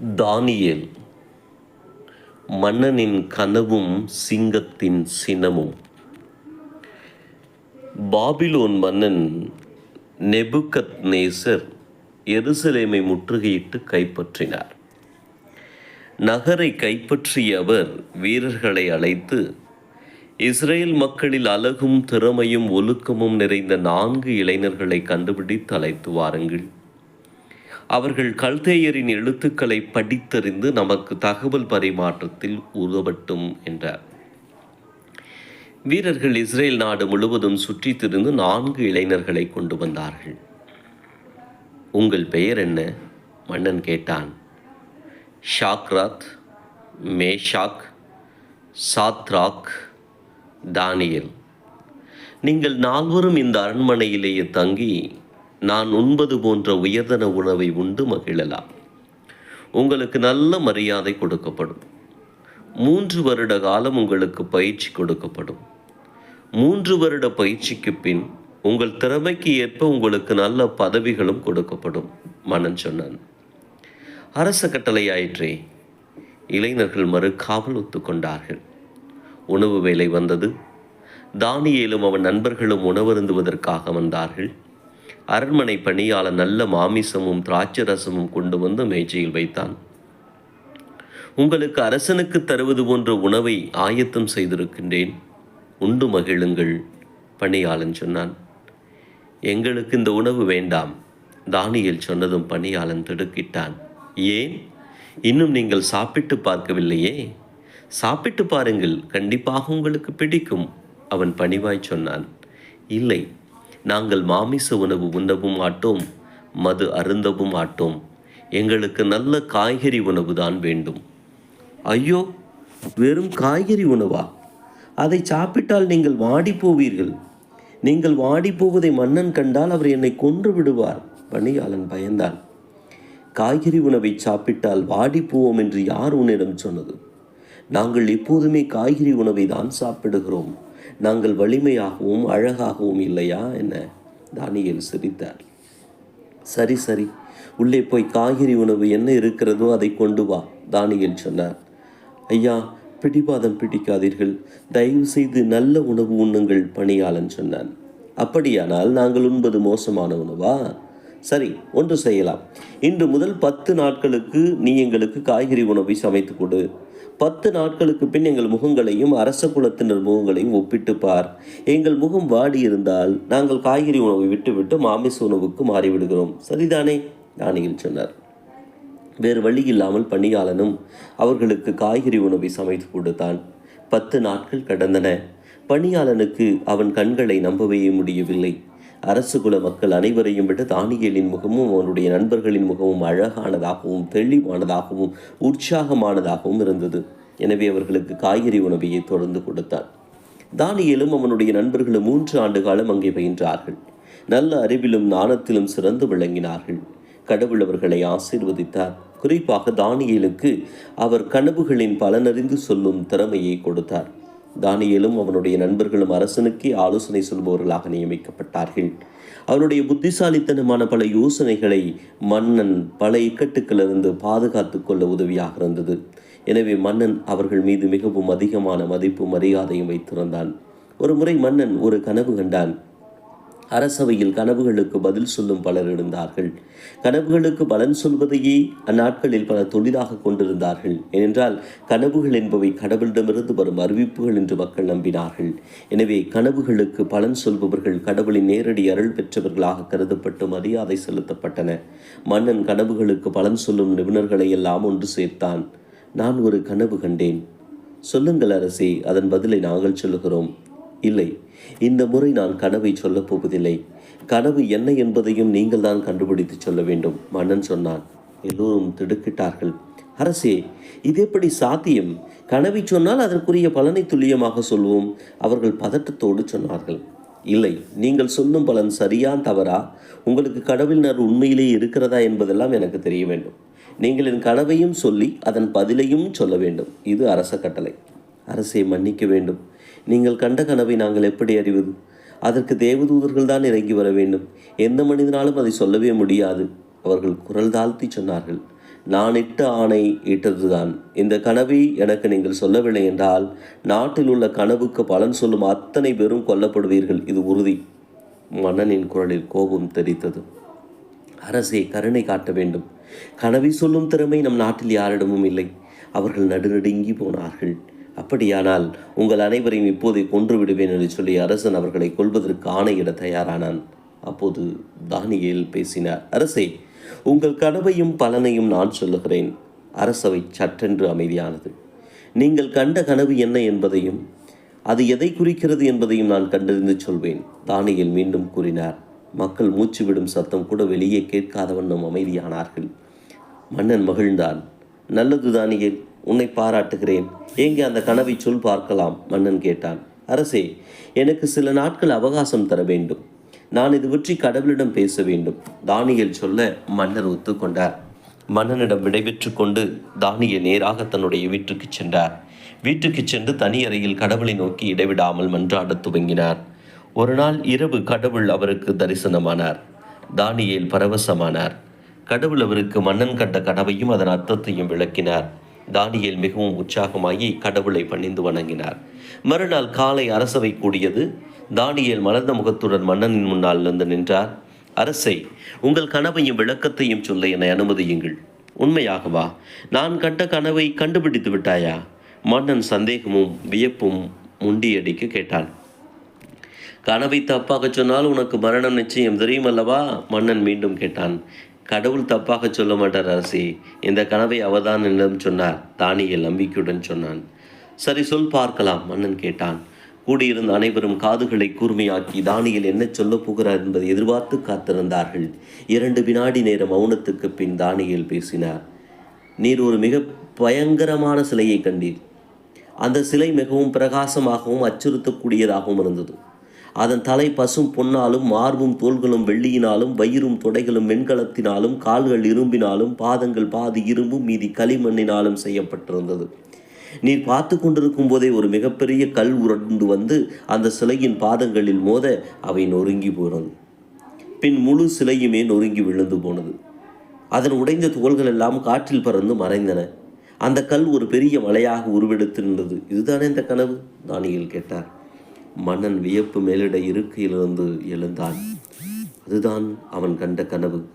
தானியேல் மன்னனின் கனவும் சிங்கத்தின் சினமும். பாபிலோன் மன்னன் நெபுகத் நேசர் எருசலேமை முற்றுகையிட்டு கைப்பற்றினார். நகரை கைப்பற்றிய அவர் வீரர்களை அழைத்து இஸ்ரேல் மக்களில் அழகும் திறமையும் ஒழுக்கமும் நிறைந்த நான்கு இளைஞர்களை கண்டுபிடித்து அழைத்து வாருங்கள். அவர்கள் கல்தேயரின் எழுத்துக்களை படித்தறிந்து நமக்கு தகவல் பரிமாற்றத்தில் உதவட்டும் என்றார். வீரர்கள் இஸ்ரேல் நாடு முழுவதும் சுற்றித் திரிந்து நான்கு இளைஞர்களை கொண்டு வந்தார்கள். உங்கள் பெயர் என்ன? மன்னன் கேட்டான். Shadrach Meshach Shadrach Daniel. நீங்கள் நால்வரும் இந்த அரண்மனையிலேயே தங்கி நான் உண்பது போன்ற உயர்தன உணவை உண்டு மகிழலாம். உங்களுக்கு நல்ல மரியாதை கொடுக்கப்படும். மூன்று வருட காலம் உங்களுக்கு பயிற்சி கொடுக்கப்படும். மூன்று வருட பயிற்சிக்கு பின் உங்கள் திறமைக்கு ஏற்ப உங்களுக்கு நல்ல பதவிகளும் கொடுக்கப்படும் மன்னன் சொன்னான். அரச கட்டளையாயிற்றே இளைஞர்கள் மறுக்காமல் ஒத்துக்கொண்டார்கள். உணவு வேலை வந்தது. தானியேலும் அவன் நண்பர்களும் உணவருந்துவதற்காக வந்தார்கள். அரண்மனை பணியாளர் நல்ல மாமிசமும் திராட்சை ரசமும் கொண்டு வந்து மேஜையில் வைத்தான். உங்களுக்கு அரசனுக்கு தருவது போன்ற உணவை ஆயத்தம் செய்திருக்கின்றேன். உண்டு மகிழுங்கள் பணியாளன் சொன்னான். எங்களுக்கு இந்த உணவு வேண்டாம் தானியல் சொன்னதும் பணியாளன் திடுக்கிட்டான். ஏன்? இன்னும் நீங்கள் சாப்பிட்டு பார்க்கவில்லையே. சாப்பிட்டு பாருங்கள் கண்டிப்பாக உங்களுக்கு பிடிக்கும் அவன் பணிவாய் சொன்னான். இல்லை நாங்கள் மாமிச உணவு உண்ணவும் மாட்டோம் மது அருந்தவும் மாட்டோம். எங்களுக்கு நல்ல காய்கறி உணவு தான் வேண்டும். ஐயோ வெறும் காய்கறி உணவா? அதை சாப்பிட்டால் நீங்கள் வாடி போவீர்கள் நீங்கள் வாடி போவதை மன்னன் கண்டால் அவர் என்னை கொன்று விடுவார் பணியாளன் பயந்தான் காய்கறி உணவை சாப்பிட்டால் வாடி போவோம் என்று யார் உன்னிடம் சொன்னது? நாங்கள் எப்போதுமே காய்கறி உணவை தான் சாப்பிடுகிறோம். நாங்கள் வலிமையாகவும் அழகாகவும் இல்லையா? என்ன? தானியல் சிரித்தார். சரி சரி. உள்ளே போய் காய்கறி உணவு என்ன இருக்கிறதோ அதை கொண்டு வா தானியல் சொன்னார். ஐயா பிடிவாதம் பிடிக்காதீர்கள். தயவு செய்து நல்ல உணவு உண்ணுங்கள் பணியாளன் சொன்னான். அப்படியானால் நாங்கள் உண்பது மோசமான உணவா? சரி ஒன்று செய்யலாம். இன்று முதல் பத்து நாட்களுக்கு நீ எங்களுக்கு காய்கறி உணவை சமைத்து கொடு. பத்து நாட்களுக்கு பின் எங்கள் முகங்களையும் அரச குலத்தினர் முகங்களையும் ஒப்பிட்டு பார் எங்கள் முகம் வாடி இருந்தால் நாங்கள் காய்கறி உணவை விட்டுவிட்டு மாமிச உணவுக்கு மாறிவிடுகிறோம். சரிதானே? ஞானியில் சொன்னார். வேறு வழி இல்லாமல் பணியாளனும் அவர்களுக்கு காய்கறி உணவை சமைத்து கொடுத்தான். பத்து நாட்கள் கடந்தன. பணியாளனுக்கு அவன் கண்களை நம்பவே முடியவில்லை. அரசு குல மக்கள் அனைவரையும் விட தானியலின் முகமும் அவனுடைய நண்பர்களின் முகமும் அழகானதாகவும் தெளிவானதாகவும் உற்சாகமானதாகவும் இருந்தது. எனவே அவர்களுக்கு காய்கறி உணவையை தொடர்ந்து கொடுத்தான். தானியலும் அவனுடைய நண்பர்களும் மூன்று ஆண்டு காலம் அங்கே பயின்றார்கள். நல்ல அறிவிலும் நாணத்திலும் சிறந்து விளங்கினார்கள். கடவுள் அவர்களை ஆசீர்வதித்தார். குறிப்பாக தானியலுக்கு அவர் கனவுகளின் பலனறிந்து சொல்லும் திறமையை கொடுத்தார். தானியலும் அவனுடைய நண்பர்களும் அரசனுக்கே ஆலோசனை சொல்பவர்களாக நியமிக்கப்பட்டார்கள். அவனுடைய புத்திசாலித்தனமான பல யோசனைகளை மன்னன் பல இக்கட்டுக்களிலிருந்து பாதுகாத்து கொள்ள உதவியாக இருந்தது. எனவே மன்னன் அவர்கள் மீது மிகவும் அதிகமான மதிப்பு மரியாதையும் வைத்திருந்தான். ஒரு முறை மன்னன் ஒரு கனவு கண்டான். அரசவையில் கனவுகளுக்கு பதில் சொல்லும் பலர் இருந்தார்கள். கனவுகளுக்கு பலன் சொல்வதையே அந்நாட்களில் பல தொழிலாக கொண்டிருந்தார்கள். ஏனென்றால் கனவுகள் என்பவை கடவுளிடமிருந்து வரும் அறிவிப்புகள் என்று மக்கள் நம்பினார்கள். எனவே கனவுகளுக்கு பலன் சொல்பவர்கள் கடவுளின் நேரடி அருள் பெற்றவர்களாக கருதப்பட்டு மரியாதை செலுத்தப்பட்டன. மன்னன் கனவுகளுக்கு பலன் சொல்லும் நிபுணர்களை எல்லாம் ஒன்று சேர்த்தான். நான் ஒரு கனவு கண்டேன். சொல்லுங்கள் அரசே அதன் பதிலை நாங்கள் சொல்லுகிறோம். இல்லை. இந்த முறை நான் கனவை சொல்லப் போவதில்லை. கனவு என்ன என்பதையும் நீங்கள் தான் கண்டுபிடித்து சொல்ல வேண்டும் மன்னன் சொன்னான். எல்லோரும் திடுக்கிட்டார்கள். அரசே இது எப்படி சாத்தியம்? கனவை சொன்னால் அதற்குரிய பலனை துல்லியமாக சொல்வோம் அவர்கள் பதட்டத்தோடு சொன்னார்கள். இல்லை நீங்கள் சொல்லும் பலன் சரியான் தவறா? உங்களுக்கு கடவுளினர் உண்மையிலே இருக்கிறதா என்பதெல்லாம் எனக்கு தெரிய வேண்டும். நீங்கள் என் கனவையும் சொல்லி அதன் பதிலையும் சொல்ல வேண்டும். இது அரச கட்டளை. அரசை மன்னிக்க வேண்டும். நீங்கள் கண்ட கனவை நாங்கள் எப்படி அறிவது? அதற்கு தேவதூதர்கள் தான் இறங்கி வர வேண்டும். எந்த மனிதனாலும் அதை சொல்லவே முடியாது. அவர்கள் குரல் தாழ்த்தி சொன்னார்கள். நான் இட்ட ஆணை இட்டதுதான். இந்த கனவை எனக்கு நீங்கள் சொல்லவில்லை என்றால் நாட்டில் உள்ள கனவுக்கு பலன் சொல்லும் அத்தனை பேரும் கொல்லப்படுவீர்கள். இது உறுதி. மன்னனின் குரலில் கோபம் தெரித்தது. அரசே கருணை காட்ட வேண்டும். கனவை சொல்லும் திறமை நம் நாட்டில் யாரிடமும் இல்லை. அவர்கள் நடுநடுங்கி போனார்கள். அப்படியானால் உங்கள் அனைவரையும் இப்போதே கொன்று விடுவேன் என்று சொல்லி அரசன் அவர்களை கொல்வதற்கு ஆணையிட தயாரானான். அப்போது தானியேல் பேசினார் அரசே உங்கள் கனவையும் பலனையும் நான் சொல்லுகிறேன். அரசவை சட்டென்று அமைதியானது. நீங்கள் கண்ட கனவு என்ன என்பதையும் அது எதை குறிக்கிறது என்பதையும் நான் கண்டறிந்து சொல்வேன். தானியல் மீண்டும் கூறினார் மக்கள் மூச்சு விடும் சத்தம் கூட வெளியே கேட்காத வண்ணம் அமைதியானார்கள். மன்னன் மகிழ்ந்தான். நல்லது தானியல் உன்னை பாராட்டுகிறேன். எங்கே அந்த கனவை சொல் பார்க்கலாம்? மன்னன் கேட்டான். அரசே எனக்கு சில நாட்கள் அவகாசம் தர வேண்டும். நான் இது பற்றி கடவுளிடம் பேச வேண்டும். தானியல் சொல்ல மன்னர் ஒத்துக்கொண்டார். மன்னனிடம் விடைபெற்று கொண்டு தானிய நேராக தன்னுடைய வீட்டுக்கு சென்றார். வீட்டுக்கு சென்று தனி அறையில் கடவுளை நோக்கி இடைவிடாமல் மன்றாடத் துவங்கினார். ஒரு நாள் இரவு கடவுள் அவருக்கு தரிசனமானார். தானியேல் பரவசமானார். கடவுள் அவருக்கு மன்னன் கண்ட கனவையும் அதன் அர்த்தத்தையும் விளக்கினார். தானியல் மிகவும் உற்சாகமாகி கடவுளை பணிந்து வணங்கினார். மறுநாள் காலை அரசவை கூடியது தானியல் மலர்ந்த முகத்துடன் மன்னனின் முன்னால் வந்து நின்றார். அரசை உங்கள் கனவையும் விளக்கத்தையும் சொல்ல என்னை அனுமதியுங்கள். உண்மையாகவா நான் கண்ட கனவை கண்டுபிடித்து விட்டாயா? மன்னன் சந்தேகமும் வியப்பும் முண்டியடிக்க கேட்டான். கனவை தப்பாக சொன்னால் உனக்கு மரணம் நிச்சயம் தெரியுமல்லவா? மன்னன் மீண்டும் கேட்டான். கடவுள் தப்பாக சொல்ல மாட்டார் அரசி. இந்த கனவை அவதான் என்னிடம் சொன்னார். தானியல் நம்பிக்கையுடன் சொன்னான். சரி சொல் பார்க்கலாம் மன்னன் கேட்டான். கூடியிருந்த அனைவரும் காதுகளை கூர்மையாக்கி தானியல் என்ன சொல்லப் போகிறார் என்பதை எதிர்பார்த்து காத்திருந்தார்கள். இரண்டு வினாடி நேர மௌனத்துக்கு பின் தானியல் பேசினார். நீர் ஒரு மிக பயங்கரமான சிலையை கண்டீர். அந்த சிலை மிகவும் பிரகாசமாகவும் அச்சுறுத்தக்கூடியதாகவும் இருந்தது. அதன் தலை பசும் பொன்னாலும் மார்பும் தோள்களும் வெள்ளியினாலும் வயிறும் தொடைகளும் வெண்கலத்தினாலும் கால்கள் இரும்பினாலும் பாதங்கள் பாதி இரும்பும் மீதி களிமண்ணினாலும் செய்யப்பட்டிருந்தது. நீர் பார்த்து கொண்டிருக்கும் போதே ஒரு மிகப்பெரிய கல் உருண்டு வந்து அந்த சிலையின் பாதங்களில் மோத அவை நொறுங்கி போனது. பின் முழு சிலையுமே நொறுங்கி விழுந்து போனது. அதன் உடைந்த துகள்கள் எல்லாம் காற்றில் பறந்து மறைந்தன. அந்த கல் ஒரு பெரிய மலையாக உருவெடுத்து நின்றது. இதுதானே இந்த கனவு? தானியில் கேட்டார். மன்னன் வியப்பு மேலிட இருக்கையிலிருந்து எழுந்தான். அதுதான் அவன் கண்ட கனவு.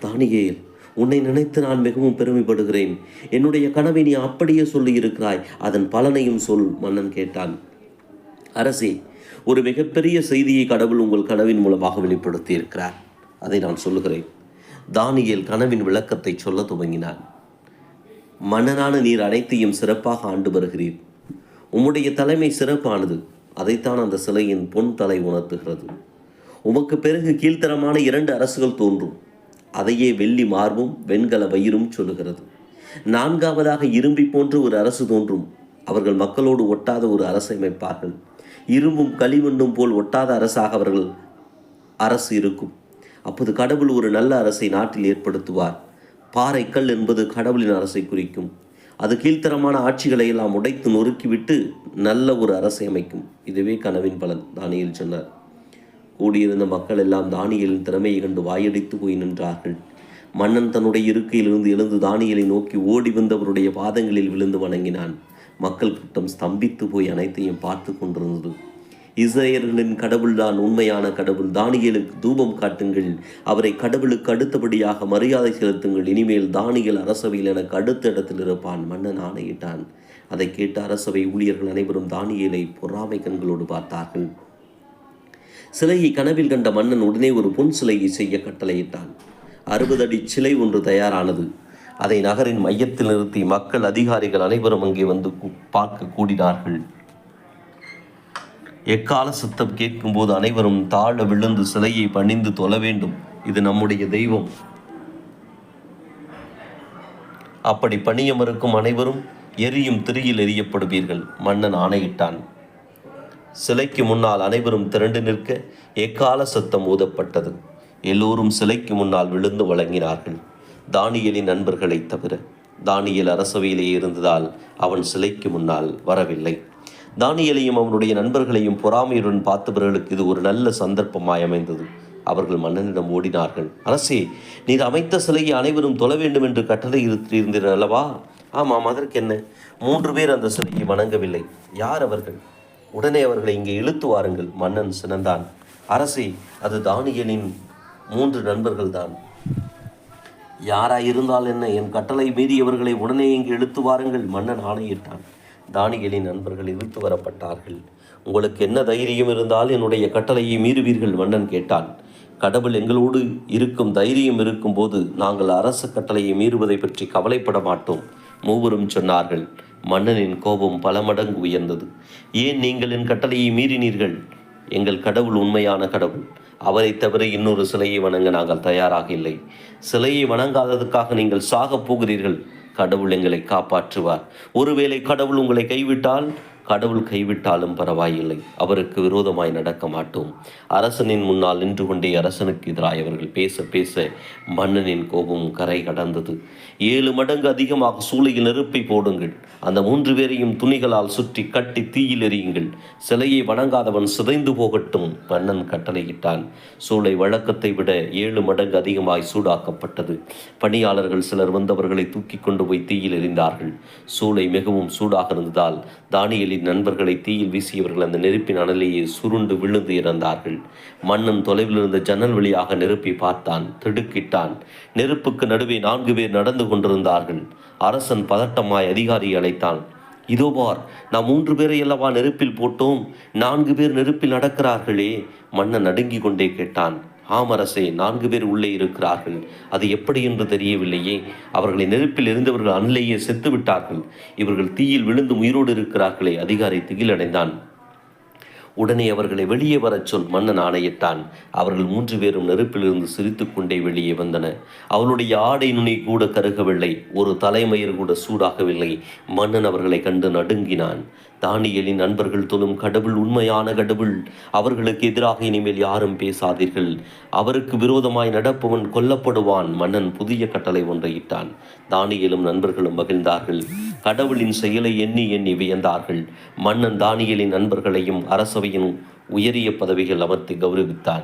தானியேல் உன்னை நினைத்து நான் மிகவும் பெருமைப்படுகிறேன். என்னுடைய கனவை நீ அப்படியே சொல்லி இருக்கிறாய் அதன் பலனையும் சொல் மன்னன் கேட்டான். அரசே ஒரு மிகப்பெரிய செய்தியை கடவுள் உங்கள் கனவின் மூலமாக வெளிப்படுத்தி இருக்கிறார் அதை நான் சொல்லுகிறேன். தானியல் கனவின் விளக்கத்தை சொல்ல துவங்கினான். மன்னனான நீர் அனைத்தையும் சிறப்பாக ஆண்டு வருகிறீர். உம்முடைய தலைமை சிறப்பானது. அதைத்தான் அந்த சிலையின் பொன் தலை உணர்த்துகிறது. உமக்கு பிறகு கீழ்த்தரமான இரண்டு அரசுகள் தோன்றும். அதையே வெள்ளி மார்பும் வெண்கல வயிறும் சொல்லுகிறது. நான்காவதாக இரும்பி போன்ற ஒரு அரசு தோன்றும். அவர்கள் மக்களோடு ஒட்டாத ஒரு அரசை அமைப்பார்கள். இரும்பும் களிமண்ணும் போல் ஒட்டாத அரசாக அவர்கள் அரசு இருக்கும். அப்போது கடவுள் ஒரு நல்ல அரசை நாட்டில் ஏற்படுத்துவார். பாறைக்கல் என்பது கடவுளின் அரசை குறிக்கும். அது கீழ்த்தரமான ஆட்சிகளை எல்லாம் உடைத்து நொறுக்கிவிட்டு நல்ல ஒரு அரசை அமைக்கும். இதுவே கனவின் பலன் தானியில் சொன்னார். கூடியிருந்த மக்கள் எல்லாம் தானியலின் திறமையை கண்டு வாயடித்து போய் நின்றார்கள். மன்னன் தன்னுடைய இருக்கையிலிருந்து எழுந்து தானியலை நோக்கி ஓடி வந்தவருடைய பாதங்களில் விழுந்து வணங்கினான். மக்கள் கூட்டம் ஸ்தம்பித்து போய் அனைத்தையும் பார்த்து கொண்டிருந்தது. இஸ்ரேலர்களின் கடவுள்தான் உண்மையான கடவுள். தானியலுக்கு தூபம் காட்டுங்கள். அவரை கடவுளுக்கு அடுத்தபடியாக மரியாதை செலுத்துங்கள். இனிமேல் தானியல் அரசவையில் எனக்கு அடுத்த இடத்தில் இருப்பான். மன்னன் ஆணையிட்டான். அதை கேட்டு அரசவை ஊழியர்கள் அனைவரும் தானியலை பொறாமை கண்களோடு பார்த்தார்கள். சிலையை கனவில் கண்ட மன்னன் உடனே ஒரு பொன் சிலையை செய்ய கட்டளையிட்டான். அறுபது அடி சிலை ஒன்று தயாரானது. அதை நகரின் மையத்தில் நிறுத்தி மக்கள் அதிகாரிகள் அனைவரும் அங்கே வந்து பார்க்க கூடினார்கள். எக்கால சத்தம் கேட்கும்போது அனைவரும் தாழ விழுந்து சிலையை பணிந்து தொழ வேண்டும். இது நம்முடைய தெய்வம். அப்படி பணிய மறுக்கும் அனைவரும் எரியும் திரியில் எரியப்படுவீர்கள். மன்னன் ஆணையிட்டான். சிலைக்கு முன்னால் அனைவரும் திரண்டு நிற்க எக்கால சத்தம் ஊதப்பட்டது. எல்லோரும் சிலைக்கு முன்னால் விழுந்து வழங்கினார்கள். தானியலின் நண்பர்களைத் தவிர தானியல் அரசவையிலே இருந்ததால் அவன் சிலைக்கு முன்னால் வரவில்லை. தானியலையும் அவனுடைய நண்பர்களையும் பொறாமையுடன் பார்த்தவர்களுக்கு இது ஒரு நல்ல சந்தர்ப்பமாய் அமைந்தது. அவர்கள் மன்னனிடம் ஓடினார்கள். அரசே நீர் அமைத்த சிலையை அனைவரும் தொழ வேண்டும் என்று கட்டளை இருந்தீர்கள் அல்லவா? ஆமாம் அதற்கு என்ன? மூன்று பேர் அந்த சிலையை வணங்கவில்லை. யார் அவர்கள்? உடனே அவர்களை இங்கே இழுத்து வாருங்கள். மன்னன் சினந்தான். அரசே அது தானியலின் மூன்று நண்பர்கள்தான். யாராயிருந்தால் என்ன? என் கட்டளை மீறியவர்களை உடனே இங்கு இழுத்து வாருங்கள். மன்னன் ஆணையிட்டான். தானியலின் நண்பர்கள் இழுத்து வரப்பட்டார்கள். உங்களுக்கு என்ன தைரியம் இருந்தால் என்னுடைய கட்டளையை மீறுவீர்கள் மன்னன் கேட்டான். கடவுள் எங்களோடு இருக்கும் தைரியம் இருக்கும்போது நாங்கள் அரச கட்டளையை மீறுவதை பற்றி கவலைப்பட மாட்டோம் மூவரும் சொன்னார்கள் மன்னனின் கோபம் பல மடங்கு உயர்ந்தது. ஏன் நீங்கள் என் கட்டளையை மீறினீர்கள்? எங்கள் கடவுள் உண்மையான கடவுள். அவரை தவிர இன்னொரு சிலையை வணங்க நாங்கள் தயாராக இல்லை. சிலையை வணங்காததுக்காக நீங்கள் சாகப் போகிறீர்கள். கடவுள் எங்களை காப்பாற்றுவார். ஒருவேளை கடவுள் உங்களை கைவிட்டால் கடவுள் கைவிட்டாலும் பரவாயில்லை. அவருக்கு விரோதமாய் நடக்க மாட்டோம். அரசனின் முன்னால் நின்று கொண்டே அரசனுக்கு எதிராக அவர்கள் பேச பேச மன்னனின் கோபம் கரை கடந்தது. ஏழு மடங்கு அதிகமாக சூளையில் நெருப்பை போடுங்கள். அந்த மூன்று பேரையும் துணிகளால் சுற்றி கட்டி தீயில் எறியுங்கள். சிலையை வணங்காதவன் சிதைந்து போகட்டும் மன்னன் கட்டளையிட்டான். சூளை வழக்கத்தை விட ஏழு மடங்கு அதிகமாய் சூடாக்கப்பட்டது. பணியாளர்கள் சிலர் வந்தவர்களை தூக்கி கொண்டு போய் தீயில் எறிந்தார்கள். சூளை மிகவும் சூடாக இருந்ததால் தானியலின் நண்பர்களை தீயில் வீசியவர்கள் அந்த நெருப்பின் அனலையே சுருண்டு விழுந்து இறந்தார்கள். மன்னன் தொலைவில் இருந்த ஜன்னல் வழியாக நெருப்பை பார்த்தான் திடுக்கிட்டான். நெருப்புக்கு நடுவே நான்கு பேர் நடந்து கொண்டிருந்தார்கள். அரசன் பதட்டமாய் அதிகாரியை அழைத்தான். இதோ பார் நாம் மூன்று பேரை அல்லவா நெருப்பில் போட்டோம்? நான்கு பேர் நெருப்பில் நடக்கிறார்களே? மன்னன் நடுங்கிக் கொண்டே கேட்டான். ஆமரசே நான்கு பேர் உள்ளே இருக்கிறார்கள். அது எப்படி என்று தெரியவில்லையே. அவர்களை நெருப்பில் இருந்தவர்கள் அன்னிலேயே செத்து விட்டார்கள். இவர்கள் தீயில் விழுந்து உயிரோடு இருக்கிறார்களே அதிகாரி திகிலடைந்தான். உடனே அவர்களை வெளியே வரச் சொல் மன்னன் ஆணையிட்டான். அவர்கள் மூன்று பேரும் நெருப்பிலிருந்து சிரித்துக் கொண்டே வெளியே வந்தன. அவளுடைய ஆடை நுனி கூட கருகவில்லை. ஒரு தலைமயிர் கூட சூடாகவில்லை. மன்னன் அவர்களை கண்டு நடுங்கினான். தானியலின் நண்பர்கள் தொழும் கடவுள் உண்மையான கடவுள். அவர்களுக்கு எதிராக இனிமேல் யாரும் பேசாதீர்கள். அவருக்கு விரோதமாய் நடப்பவன் கொல்லப்படுவான். மன்னன் புதிய கட்டளை ஒன்றை இட்டான். தானியலும் நண்பர்களும் மகிழ்ந்தார்கள். கடவுளின் செயலை எண்ணி எண்ணி வியந்தார்கள். மன்னன் தானியலின் நண்பர்களையும் அரசவையின் உயரிய பதவிகள் அமர்த்தி கௌரவித்தான்.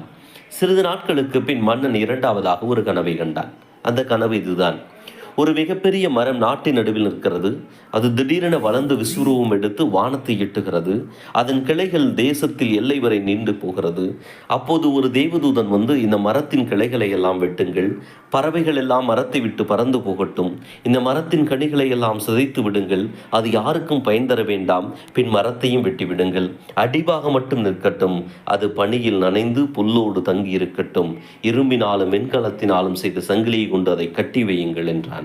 சிறிது நாட்களுக்கு பின் மன்னன் இரண்டாவதாக ஒரு கனவை கண்டான். அந்த கனவு இதுதான். ஒரு மிகப்பெரிய மரம் நாட்டின் நடுவில் நிற்கிறது. அது திடீரென வளர்ந்து விஸ்வரூபம் எடுத்து வானத்தை எட்டுகிறது. அதன் கிளைகள் தேசத்தில் எல்லை வரை நீண்டு போகிறது. அப்போது ஒரு தேவதூதன் வந்து இந்த மரத்தின் கிளைகளை எல்லாம் வெட்டுங்கள். பறவைகள் எல்லாம் மரத்தை விட்டு பறந்து போகட்டும். இந்த மரத்தின் கனிகளை எல்லாம் சிதைத்து விடுங்கள். அது யாருக்கும் பயன் தர வேண்டாம். பின் மரத்தையும் வெட்டிவிடுங்கள் அடிவாக மட்டும் நிற்கட்டும். அது பனியில் நனைந்து புல்லோடு தங்கி இருக்கட்டும் இரும்பினாலும் வெண்கலத்தினாலும் செய்த சங்கிலியை கொண்டு அதை கட்டி வையுங்கள் என்றான்.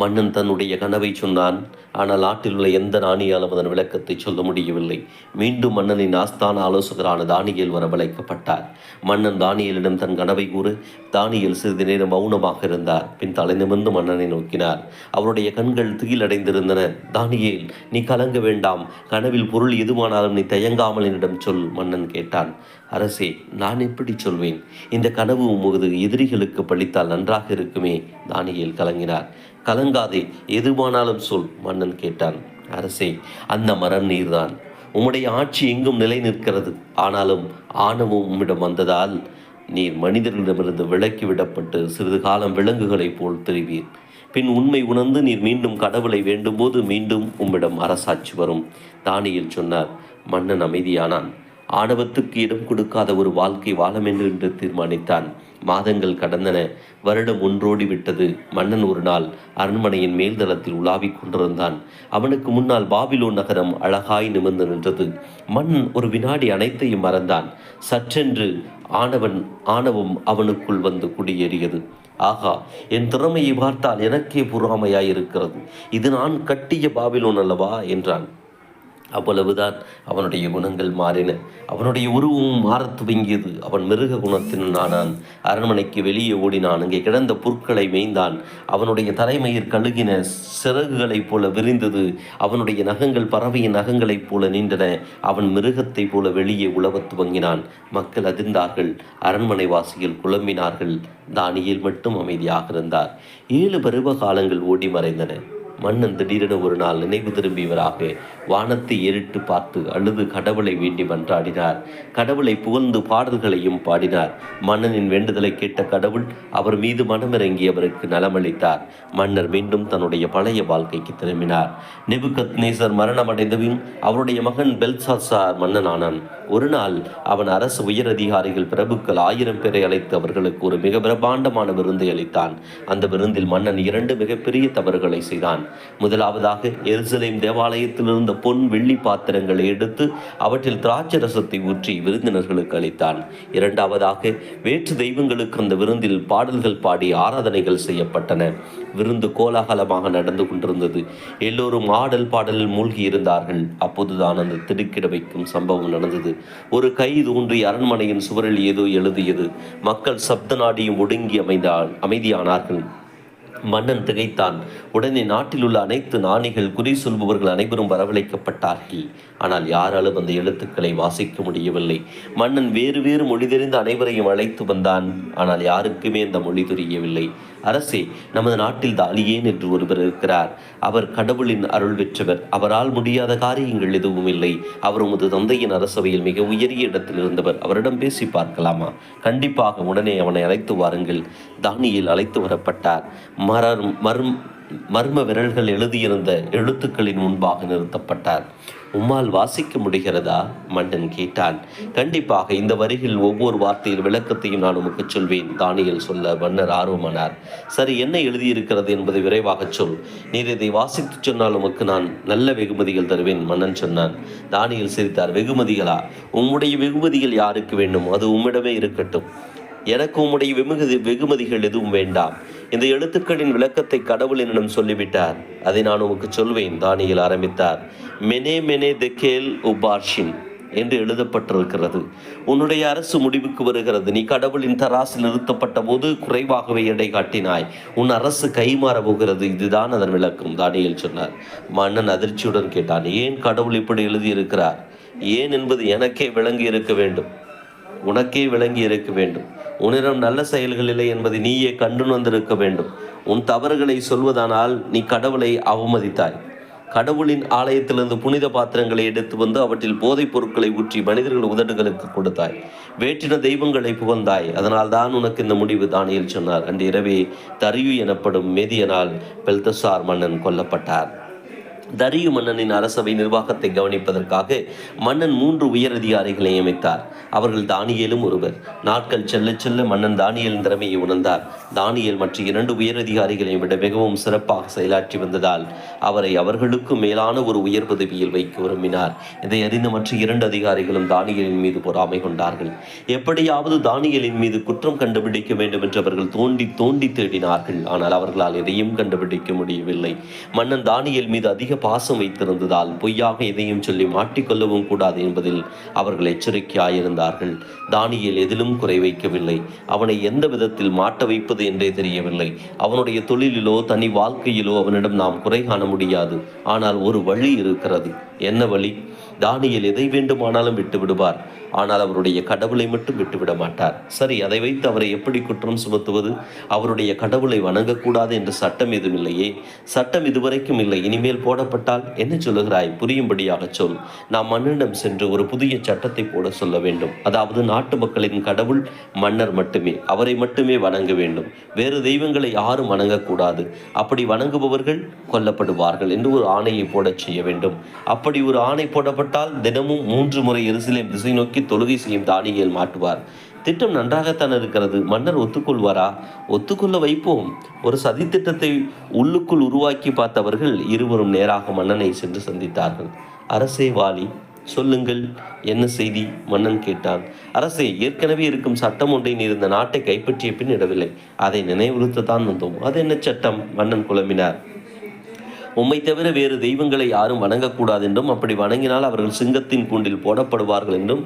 மன்னன் தன்னுடைய கனவை சொன்னான். ஆனால் ஆட்டில் உள்ள எந்த ராணியாலும் அதன் விளக்கத்தை சொல்ல முடியவில்லை. மீண்டும் மன்னனின் ஆஸ்தான ஆலோசகரான தானியல் வரவழைக்கப்பட்டார் மன்னன் தானியலிடம் தன் கனவை கூறு தானியல் சிறிது நேரம் மௌனமாக இருந்தார். பின் தலை நிமிர்ந்து மன்னனை நோக்கினார். அவருடைய கண்கள் திகிலடைந்திருந்தன. தானியேல் நீ கலங்க வேண்டாம். கனவில் பொருள் எதுவானாலும் நீ தயங்காமல் என்னிடம் சொல் மன்னன் கேட்டான். அரசே நான் எப்படி சொல்வேன்? இந்த கனவு உமது எதிரிகளுக்கு பழித்தால் நன்றாக இருக்குமே தானியல் கலங்கினார். கலங்காதே எதுவானாலும் சொல் மன்னன் கேட்டான். அரசே அந்த மரம் நீர்தான். உம்முடைய ஆட்சி எங்கும் நிலை நிற்கிறது ஆனாலும் ஆணவம் உம்மிடம் வந்ததால் நீர் மனிதர்களிடமிருந்து விலக்கி விடப்பட்டு சிறிது காலம் விலங்குகளைப் போல் தெரிவீர். பின் உண்மை உணர்ந்து நீர் மீண்டும் கடவுளை வேண்டும்போது மீண்டும் உம்மிடம் அரசாட்சி வரும். தானியில் சொன்னார் மன்னன் அமைதியானான். ஆணவத்துக்கு இடம் கொடுக்காத ஒரு வாழ்க்கை வாழமென்று என்று தீர்மானித்தான். மாதங்கள் கடந்தன. வருடம் ஒன்றோடி விட்டது. மன்னன் ஒரு நாள் அரண்மனையின் மேல்தளத்தில் உலாவிக் கொண்டிருந்தான். அவனுக்கு முன்னால் பாபிலோன் நகரம் அழகாய் நிமிர்ந்து நின்றது. மன்னன் ஒரு வினாடி அனைத்தையும் மறந்தான். சற்றென்று ஆணவன் ஆணவம் அவனுக்குள் வந்து குடியேறியது. ஆகா என் திறமையை பார்த்தால் எனக்கே பொறாமையாயிருக்கிறது. இது நான் கட்டிய பாபிலோன் அல்லவா? என்றான். அவ்வளவுதான். அவனுடைய குணங்கள் மாறின. அவனுடைய உருவமும் மாறத் துவங்கியது. அவன் மிருக குணத்தின் ஆனான் அரண்மனைக்கு வெளியே ஓடினான். அங்கே கிடந்த புற்களை மேய்ந்தான். அவனுடைய தலைமயிர் கழுகின சிறகுகளைப் போல விரிந்தது. அவனுடைய நகங்கள் பறவையின் நகங்களைப் போல நீண்டன. அவன் மிருகத்தைப் போல வெளியே உழவத் துவங்கினான். மக்கள் அதிர்ந்தார்கள். அரண்மனை வாசிகள் குழம்பினார்கள். தானியில் மட்டும் அமைதியாக இருந்தார். ஏழு பருவ காலங்கள் ஓடி மறைந்தன. மன்னன் திடீரென ஒரு நாள் நினைவு திரும்பியவராக வானத்தை ஏறிட்டு பார்த்து அழுது கடவுளை வேண்டி மன்றாடினார். கடவுளை புகழ்ந்து பாடல்களையும் பாடினார். மன்னனின் வேண்டுதலை கேட்ட கடவுள் அவர் மீது மனமிறங்கி அவருக்கு நலமளித்தார். மன்னர் மீண்டும் தன்னுடைய பழைய வாழ்க்கைக்கு திரும்பினார். நெபுகத் நேசர் மரணமடைந்தபின் அவருடைய மகன் பெல்சாசார் மன்னனானான். ஒரு நாள் அவன் அரசு உயரதிகாரிகள் பிரபுக்கள் ஆயிரம் பேரை அழைத்து அவர்களுக்கு ஒரு மிக பிரபாண்டமான விருந்தை அளித்தான். அந்த விருந்தில் மன்னன் இரண்டு மிகப்பெரிய தவறுகளை செய்தான். முதலாவதாக எருசலேம் தேவாலயத்தில் இருந்த பொன் வெள்ளி பாத்திரங்களை எடுத்து அவற்றில் திராட்சை ரசத்தை ஊற்றி விருந்தினர்களுக்கு அளித்தான். இரண்டாவதாக வேற்று தெய்வங்களுக்கு அந்த விருந்தில் பாடல்கள் பாடி ஆராதனைகள் செய்யப்பட்டன. விருந்து கோலாகலமாக நடந்து கொண்டிருந்தது. எல்லோரும் ஆடல் பாடலில் மூழ்கி இருந்தார்கள். அப்போதுதான் அந்த திடுக்கிட வைக்கும் சம்பவம் நடந்தது. ஒரு கை தோன்றி அரண்மனையின் சுவரில் ஏதோ எழுதியது. மக்கள் சப்த நாடியும் ஒடுங்கி அமைந்தால் அமைதியானார்கள். மன்னன் திகைத்தான். உடனே நாட்டில் உள்ள அனைத்து நாணிகள் குறி சொல்பவர்கள் அனைவரும் வரவழைக்கப்பட்டார்கள். ஆனால் யாராலும் அந்த எழுத்துக்களை வாசிக்க முடியவில்லை. மன்னன் வேறு வேறு மொழி தெரிந்த அனைவரையும் அழைத்து வந்தான். ஆனால் யாருக்குமே அந்த மொழி தெரியவில்லை. அரசே நமது நாட்டில் தாலியேன் என்று ஒருவர் இருக்கிறார். அவர் கடவுளின் அருள் பெற்றவர். அவரால் முடியாத காரியங்கள் எதுவும் இல்லை. அவர் உமது தந்தையின் அரசவையில் மிக உயரிய இடத்தில் இருந்தவர். அவரிடம் பேசி பார்க்கலாமா? கண்டிப்பாக உடனே அவனை அழைத்து வாருங்கள். தானியில் அழைத்து வரப்பட்டார். மரர் மர்ம் மர்ம விரல்கள் எழுதியிருந்த எழுத்துக்களின் முன்பாக நிறுத்தப்பட்டார். உம்மால் வாசிக்க முடிகிறதா? மன்னன் கேட்டான். கண்டிப்பாக இந்த வரிகள் ஒவ்வொரு வார்த்தையில் விளக்கத்தையும் நான் உமக்கு சொல்வேன் தானியல் சொல்ல மன்னர் ஆர்வமானார். சரி என்ன எழுதியிருக்கிறது என்பதை விரைவாகச் சொல். நீர் இதை வாசித்து சொன்னால் உமக்கு நான் நல்ல வெகுமதிகள் தருவேன் மன்னன் சொன்னான். தானியல் சிரித்தார். வெகுமதிகளா? உம்முடைய வெகுமதிகள் யாருக்கு வேண்டும்? அது உம்மிடமே இருக்கட்டும். எனக்கு உம்முடைய வெகுமதி வெகுமதிகள் எதுவும் வேண்டாம். இந்த எழுத்துக்களின் விளக்கத்தை கடவுள் என்னிடம் சொல்லிவிட்டார். அதை நான் உமக்கு சொல்வேன் தானியில் ஆரம்பித்தார். மெனே மெனே தெக்கேல் உபார்ஷின் என்று எழுதப்பட்டிருக்கிறது. உன்னுடைய அரசு முடிவுக்கு வருகிறது. நீ கடவுளின் தராசில் நிறுத்தப்பட்ட போது குறைவாகவே எடை காட்டினாய். உன் அரசு கைமாற போகிறது. இதுதான் அதன் விளக்கம் தானியல் சொன்னார். மன்னன் அதிர்ச்சியுடன் கேட்டான் ஏன் கடவுள் இப்படி எழுதியிருக்கிறார்? ஏன் என்பது எனக்கே விளங்கி இருக்க வேண்டும். உனக்கே விளங்கி இருக்க வேண்டும். உன்னிடம் நல்ல செயல்கள் இல்லை என்பதை நீயே கண்டுணர்ந்திருக்க வேண்டும். உன் தவறுகளை சொல்வதானால் நீ கடவுளை அவமதித்தாய். கடவுளின் ஆலயத்திலிருந்து புனித பாத்திரங்களை எடுத்து வந்து அவற்றில் போதைப் பொருட்களை ஊற்றி மனிதர்கள் உதடுகளுக்கு கொடுத்தாய். வேற்றின தெய்வங்களை புகழ்ந்தாய். அதனால் தான் உனக்கு இந்த முடிவு. தானியல் சொன்னார். அன்று இரவே தரியு எனப்படும் மேதியனால் பெல்தசார் மன்னன் கொல்லப்பட்டார். தரியு மன்னனின் அரசவை நிர்வாகத்தை கவனிப்பதற்காக மன்னன் மூன்று உயர் அதிகாரிகளை நியமித்தார். அவர்கள் தானியலும் ஒருவர். நாட்கள் செல்ல செல்ல மன்னன் தானியலின் திறமையை உணர்ந்தார். தானியல் மற்ற இரண்டு உயர் அதிகாரிகளையும் விட மிகவும் சிறப்பாக செயலாற்றி வந்ததால் அவரை அவர்களுக்கு மேலான ஒரு உயர் பதவியில் வைக்க விரும்பினார். இதை அறிந்த மற்ற இரண்டு அதிகாரிகளும் தானியலின் மீது பொறாமை கொண்டார்கள். எப்படியாவது தானியலின் மீது குற்றம் கண்டுபிடிக்க வேண்டும் என்று அவர்கள் தோண்டி தோண்டி தேடினார்கள். ஆனால் அவர்களால் எதையும் கண்டுபிடிக்க முடியவில்லை. மன்னன் தானியல் மீது அதிக பாசம் வைத்திருந்ததால் பொய்யாக எதையும் சொல்லி மாட்டிக்கொள்ளவும் கூடாது என்பதில் அவர்கள் எச்சரிக்கையாயிருந்தார்கள். தானியில் எதிலும் குறை வைக்கவில்லை. அவனை எந்த விதத்தில் மாட்ட வைப்பது என்றே தெரியவில்லை. அவனுடைய தொழிலிலோ தனி வாழ்க்கையிலோ அவனிடம் நாம் குறை காண முடியாது. ஆனால் ஒரு வழி இருக்கிறது. என்ன வழி? தானியல் எதை வேண்டுமானாலும் விட்டு விடுவார் ஆனால் அவருடைய கடவுளை மட்டும் விட்டுவிட மாட்டார். சரி அதை வைத்து அவரை எப்படி குற்றம் சுமத்துவது? அவருடைய கடவுளை வணங்கக்கூடாது என்ற சட்டம் எதுவும் இல்லையே. சட்டம் இதுவரைக்கும் இல்லை. இனிமேல் போடப்பட்டால் என்ன சொல்லுகிறாய்? புரியும்படியாக சொல். நாம் மன்னனிடம் சென்று ஒரு புதிய சட்டத்தை போட சொல்ல வேண்டும். அதாவது நாட்டு மக்களின் கடவுள் மன்னர் மட்டுமே. அவரை மட்டுமே வணங்க வேண்டும். வேறு தெய்வங்களை யாரும் வணங்கக்கூடாது. அப்படி வணங்குபவர்கள் கொல்லப்படுவார்கள் என்று ஒரு ஆணையை போடச் செய்ய வேண்டும். அப்படி ஒரு ஆணை போடப்பட்டால் தினமும் மூன்று முறை எருசலேம் திசை நோக்கி தொழுகை செய்யும் தானியல் மாட்டுவார். திட்டம் நன்றாகத்தான் இருக்கிறது. மன்னர் ஒத்துக்கொள்வாரா? ஒத்துக்கொள்ள வைப்போம். ஒரு சதி திட்டத்தை உள்ளுக்குள் உருவாக்கி பார்த்தவர்கள் இருவரும் நேராக மன்னனை சென்று சந்தித்தார்கள். அரசே வாலி சொல்லுங்கள். என்ன செய்தி? மன்னன் கேட்டான். அரசே ஏற்கனவே இருக்கும் சட்டம் ஒன்றை நீர் இந்த நாட்டை கைப்பற்றிய பின் இடவில்லை. அதை நினைவுறுத்தத்தான் வந்தோம். அது என்ன சட்டம்? மன்னன் குழம்பினார். உம்மை தவிர வேறு தெய்வங்களை யாரும் வணங்கக்கூடாது என்றும் அப்படி வணங்கினால் அவர்கள் சிங்கத்தின் கூண்டில் போடப்படுவார்கள் என்றும்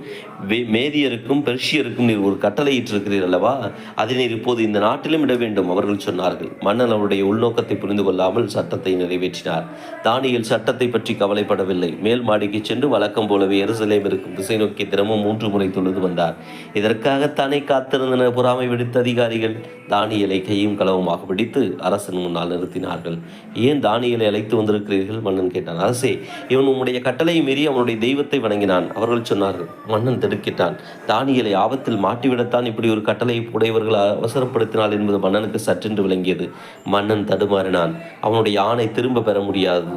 மேதியருக்கும் பெர்ஷியருக்கும் நீர் ஒரு கட்டளையிட்டிருக்கிறீர் அல்லவா? அதை நீர் இப்போது இந்த நாட்டிலும் இட வேண்டும் அவர்கள் சொன்னார்கள். மன்னன் அவருடைய உள்நோக்கத்தை புரிந்து கொள்ளாமல் சட்டத்தை நிறைவேற்றினார். தானியல் சட்டத்தை பற்றி கவலைப்படவில்லை. மேல் மாடிக்கு சென்று வழக்கம் போலவே எருசலேம் இருக்கும் திசை நோக்கி தினமும் மூன்று முறை தொழுது வந்தார். இதற்காகத்தானே காத்திருந்தன பொறாமை விடுத்த அதிகாரிகள்? தானியலை கையும் களவுமாக பிடித்து அரசன் முன்னால் நிறுத்தினார்கள். ஏன் தானியலை அழைத்து வந்திருக்கிறீர்கள்? மன்னன் கேட்டான். அரசே இவன் உம்முடைய கட்டளையை மீறி அவனுடைய தெய்வத்தை வணங்கினான். அவர்கள் சொன்னார்கள் மன்னன் திடுக்கிட்டான். தானியலை ஆபத்தில் மாட்டிவிடத்தான் இப்படி ஒரு கட்டளை உடையவர்கள் அவசரப்படுத்தினாள் என்பது மன்னனுக்கு சற்றென்று விளங்கியது. மன்னன் தடுமாறினான். அவனுடைய ஆணை திரும்ப பெற முடியாது.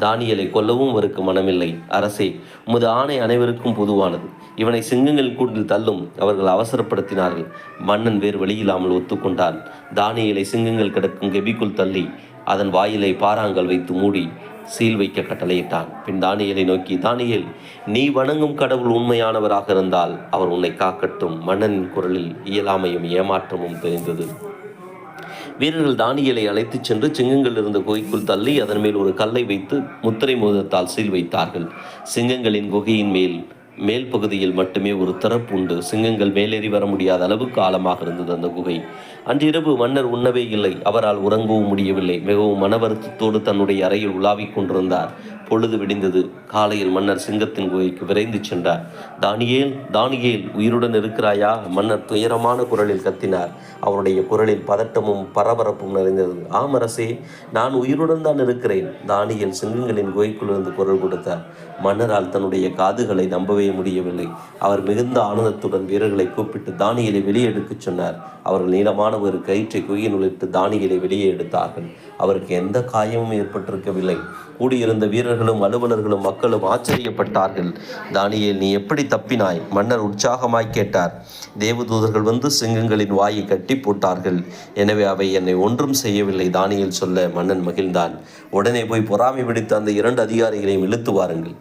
தானியலை கொல்லவும் அவருக்கு மனமில்லை. அரசே உமது ஆணை அனைவருக்கும் பொதுவானது. இவனை சிங்கங்கள் கூட்டில் தள்ளும் அவர்கள் அவசரப்படுத்தினார்கள். மன்னன் வேறு வழியில்லாமல் ஒத்துக்கொண்டான். தானியலை சிங்கங்கள் கிடக்கும் கெபிக்குள் தள்ளி அதன் வாயிலை பாறாங்கல் வைத்து மூடி சீல் வைக்க கட்டளையிட்டான் பின் தானியலை நோக்கி தானியல் நீ வணங்கும் கடவுள் உண்மையானவராக இருந்தால் அவர் உன்னை காக்கட்டும். மன்னனின் குரலில் இயலாமையும் ஏமாற்றமும் தெரிந்தது. வீரர்கள் தானியலை அழைத்துச் சென்று சிங்கங்கள் இருந்த குகைக்குள் தள்ளி அதன் மேல் ஒரு கல்லை வைத்து முத்திரை மோதத்தால் சீல் வைத்தார்கள். சிங்கங்களின் குகையின் மேல் மேல் பகுதியில் மட்டுமே ஒரு திறப்பு உண்டு. சிங்கங்கள் மேலேறி வர முடியாத அளவுக்கு ஆழமாக இருந்தது அந்த குகை. அன்றிரவு மன்னர் உண்ணவே இல்லை. அவரால் உறங்கவும் முடியவில்லை. மிகவும் மன வருத்தத்தோடு தன்னுடைய அறையில் உலாவிக் கொண்டிருந்தார். பொழுது விடிந்தது. காலையில் மன்னர் சிங்கத்தின் குகைக்கு விரைந்து சென்றார். தானியேல் தானியேல் உயிருடன் இருக்கிறாயா? மன்னர் துயரமான குரலில் கத்தினார். அவருடைய குரலில் பதட்டமும் பரபரப்பும் நிறைந்தது. ஆமரசே நான் உயிருடன் தான் இருக்கிறேன். தானியல் சிங்கங்களின் குகைக்குள்ளிருந்து குரல் கொடுத்தார். மன்னரால் தன்னுடைய காதுகளை நம்பவே முடியவில்லை. அவர் மிகுந்த ஆனந்தத்துடன் வீரர்களை கூப்பிட்டு தானியலை வெளியே எடுக்கச் சொன்னார். அவர்கள் நீளமான ஒரு கயிற்றை குகையினுள் இட்டு தானியலை வெளியே எடுத்தார்கள். அவருக்கு எந்த காயமும் ஏற்பட்டிருக்கவில்லை. கூடியிருந்த வீரர்களும் அலுவலர்களும் மக்களும் ஆச்சரியப்பட்டார்கள். தானியேல் நீ எப்படி தப்பினாய்? மன்னர் உற்சாகமாய் கேட்டார். தேவதூதர்கள் வந்து சிங்கங்களின் வாயை கட்டி போட்டார்கள். எனவே அவை என்னை ஒன்றும் செய்யவில்லை தானியல் சொல்ல மன்னன் மகிழ்ந்தான். உடனே போய் பொறாமை பிடித்த அந்த இரண்டு அதிகாரிகளையும் இழுத்து வாருங்கள்.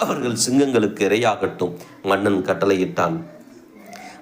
அவர்கள் சிங்கங்களுக்கு இரையாகட்டும் மன்னன் கட்டளையிட்டான்.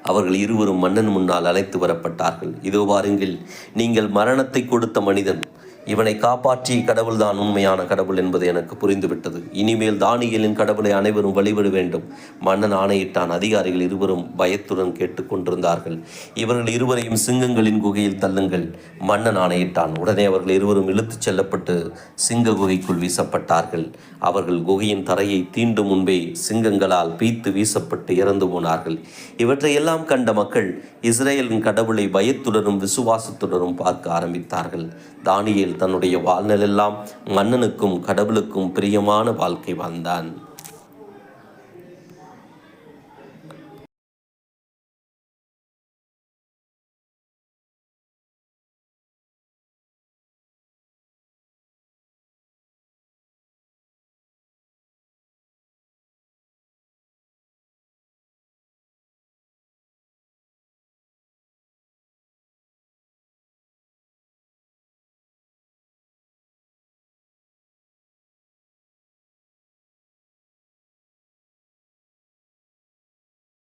அவர்கள் இருவரும் மன்னன் முன்னால் அழைத்து வரப்பட்டார்கள். இதோ பாருங்கள் நீங்கள் மரணத்தை கொடுத்த மனிதன். இவனை காப்பாற்றிய கடவுள்தான் உண்மையான கடவுள் என்பது எனக்கு புரிந்துவிட்டது. இனிமேல் தானியலின் கடவுளை அனைவரும் வழிபட வேண்டும். மன்னன் ஆணையிட்டான் அதிகாரிகள் இருவரும் பயத்துடன் கேட்டுக்கொண்டிருந்தார்கள் இவர்கள் இருவரையும் சிங்கங்களின் குகையில் தள்ளுங்கள். மன்னன் ஆணையிட்டான் உடனே அவர்கள் இருவரும் இழுத்துச் செல்லப்பட்டு சிங்க குகைக்குள் வீசப்பட்டார்கள். அவர்கள் குகையின் தரையை தீண்டும் முன்பே சிங்கங்களால் பீத்து வீசப்பட்டு இறந்து போனார்கள். இவற்றையெல்லாம் கண்ட மக்கள் இஸ்ரேலின் கடவுளை பயத்துடனும் விசுவாசத்துடனும் பார்க்க ஆரம்பித்தார்கள். தானியல் தன்னுடைய வாழ்நிலெல்லாம் மன்னனுக்கும் கடவுளுக்கும் பிரியமான வாழ்க்கை வாழ்ந்தான்.